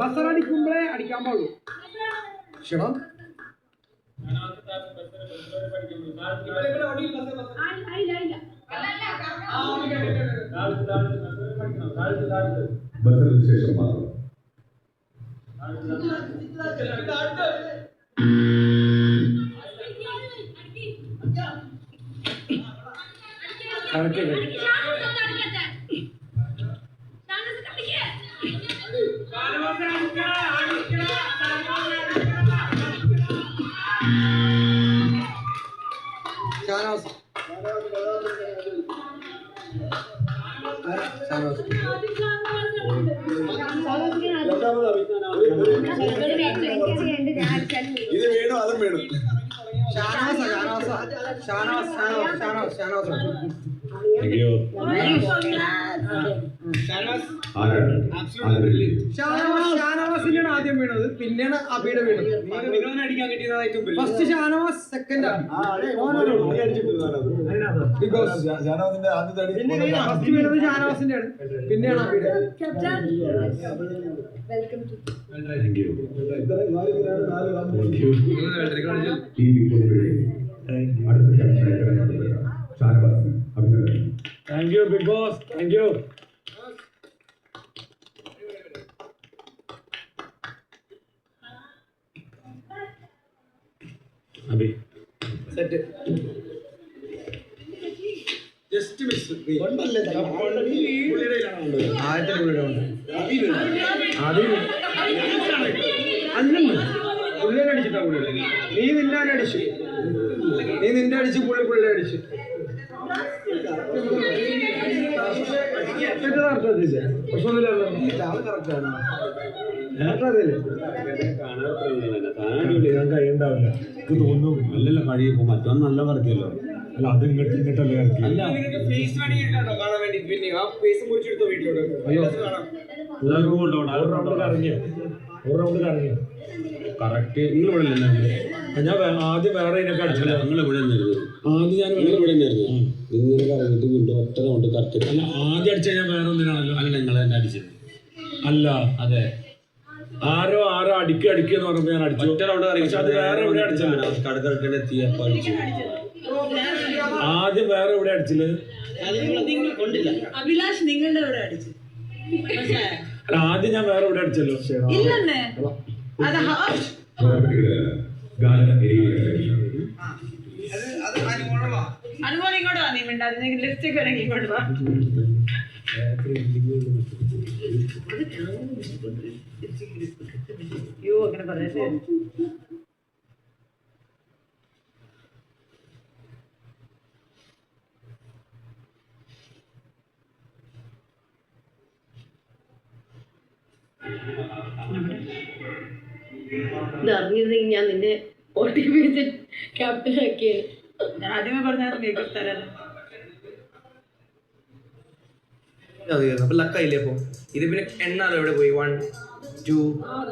Buzzer അടിക്കുമ്പോഴേ അടിക്കാൻ പാടുള്ളൂ. ക്ഷണം. ബസ്സിന് ശേഷം മാത്രം. കറക്റ്റ് ഇത് വീണു അതും വീണു. ഷാനോസ് ഷാനോസ് ഷാനോസ് ഷാനോസ് ഷാനവാസ്. ഷാനവാസ്? ഷാനവാസ് ഷാനവാസിന്റെയാണ് ആദ്യം വീണത്. പിന്നെയാണ് അബിയുടെ വീണത്. ഫസ്റ്റ് ഷാനവാസ് സെക്കൻഡ് ആണ്. ഫസ്റ്റ് വീണത് ഷാനവാസിന്റെയാണ് പിന്നെയാണ് അബിയുടെ. അടുത്ത ഷാനവാസിന് അഭിനന്ദനം thank you big boss thank you Abi set. Just miss ആദ്യത്തെ പുള്ളിയുടെ ഉണ്ട് ആദ്യം അല്ലല്ലോ. പുള്ളിനെ അടിച്ചിട്ടാ പുള്ളി നീ നിന്നെ അടിച്ചു. നീ നിന്റെ അടിച്ച് പുള്ളി പുള്ളിയെ അടിച്ചു. തോന്നുന്നു അല്ലല്ലോ കഴിയുമ്പോ മറ്റോ നല്ല വർക്കല്ലോ അല്ല അത് ഇങ്ങോട്ട് ഇങ്ങോട്ടല്ലേ ഇറക്കി അയ്യോ എല്ലാവർക്കും കൊണ്ടുപോകണം ഒരു റൗണ്ട് കറങ്ങി ഒരു റൗണ്ട് കറക്റ്റ്. നിങ്ങൾ ഇവിടെ ഞാൻ ആദ്യം വേറെ ഇതിനൊക്കെ അടിച്ചില്ല നിങ്ങൾ ഇവിടെ ആദ്യം ഞാൻ ഇവിടെ നിന്നിരുന്നു ഇങ്ങനെ കറങ്ങിട്ട് വീണ്ടും ഒറ്റ റൗണ്ട് കറക്റ്റ്. അല്ല ആദ്യം അടിച്ച ഞാൻ വേറെ ഒന്നിനാണല്ലോ. അല്ല നിങ്ങൾ തന്നെ അടിച്ചത്. അല്ല അതെ. ആരോ ആരോ അടിക്കുക അടിക്കുക എന്ന് പറഞ്ഞപ്പോ ഞാൻ അടിച്ചു. ഒറ്റ റൗണ്ട് പക്ഷെ അത് വേറെ എവിടെ അടിച്ചല്ലോ കടക്കറക്കടെ എത്തിയപ്പോ അടിച്ചു. ആദ്യം വേറെ എവിടെ അടിച്ചില്ല അഭിലാഷ് നിങ്ങളുടെ എവിടെ അടിച്ചു. അല്ല ആദ്യം ഞാൻ വേറെ എവിടെ അടിച്ചല്ലോ? ഇല്ലെന്നേ. അത് ഗാന നീ മിണ്ടാതെ ലിപ്സ്റ്റിക് വാ അയ്യോ അങ്ങനെ അറിഞ്ഞിരുന്നെങ്കിൽ ഞാൻ നിന്നെ ഒ ക്യാപ്റ്റനാക്കിയത് ആദ്യമേ പറഞ്ഞാൽ മേക്കപ്പ് അപ്പൊ ലക്കായില്ലേ അപ്പൊ ഇത് പിന്നെ എണ്ണാലോ എവിടെ പോയി? One two